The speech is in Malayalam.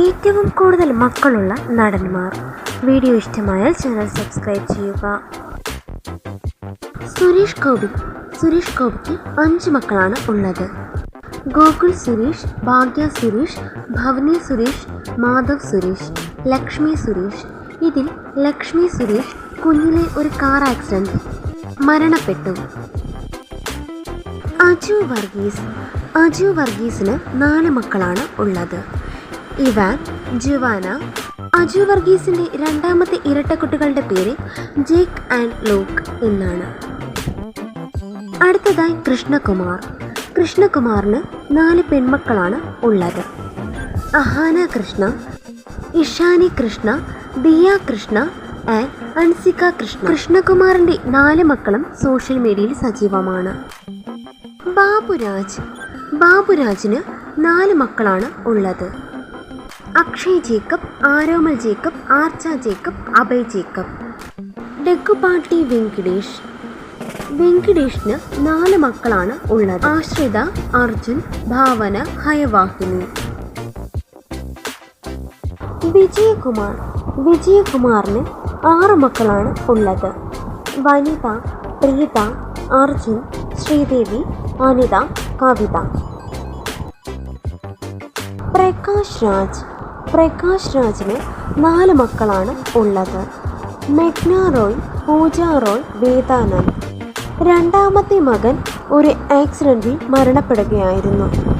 ഏറ്റവും കൂടുതൽ മക്കളുള്ള നടന്മാർ. വീഡിയോ ഇഷ്ടമായാൽ ചാനൽ സബ്സ്ക്രൈബ് ചെയ്യുക. സുരേഷ് ഗോപി. സുരേഷ് ഗോപിക്ക് അഞ്ച് മക്കളാണ് ഉള്ളത്. ഗോകുൽ സുരേഷ് ഭാഗ്യ സുരേഷ് ഭവനി സുരേഷ് മാധവ് സുരേഷ് ലക്ഷ്മി സുരേഷ്. ഇതിൽ ലക്ഷ്മി സുരേഷ് കുഞ്ഞിലെ ഒരു കാർ ആക്സിഡന്റ് മരണപ്പെട്ടു. അജു വർഗീസ്. അജു വർഗീസിന് നാല് മക്കളാണ് ഉള്ളത്. ഇവാൻ ജുവാന അജു വർഗീസിന്റെ രണ്ടാമത്തെ ഇരട്ടക്കുട്ടികളുടെ പേര് ജേക്ക് ആൻഡ് ലോക്ക് എന്നാണ്. അടുത്തതായി കൃഷ്ണകുമാർ. കൃഷ്ണകുമാറിന് നാല് പെൺമക്കളാണ് ഉള്ളത്. അഹാന കൃഷ്ണ ഇഷാനി കൃഷ്ണ ദിയ കൃഷ്ണ ആൻഡ് അൻസിക കൃഷ്ണ. കൃഷ്ണകുമാറിന്റെ നാല് മക്കളും സോഷ്യൽ മീഡിയയിൽ സജീവമാണ്. ബാബുരാജ്. ബാബുരാജിന് നാല് മക്കളാണ് ഉള്ളത്. Akshay Jacob Aromal Jacob Archa Jacob Abhay Jacob. ഡെക്കുപാട്ടി Venkatesh. വെങ്കിടേഷിന് നാല് മക്കളാണ് ഉള്ളത്. ആശ്രിത അർജുൻ ഭാവന ഹയവാഹിനി. വിജയകുമാർ. വിജയകുമാറിന് ആറ് മക്കളാണ് ഉള്ളത്. വനിത പ്രീത അർജുൻ ശ്രീദേവി അനിത കവിത. പ്രകാശ് രാജ്. പ്രകാശ് രാജിന് നാല് മക്കളാണ് ഉള്ളത്. മെഗ്ന റോയ് പൂജ റോയ് വേദാനന്ദ്. രണ്ടാമത്തെ മകൻ ഒരു ആക്സിഡന്റിൽ മരണപ്പെടുകയായിരുന്നു.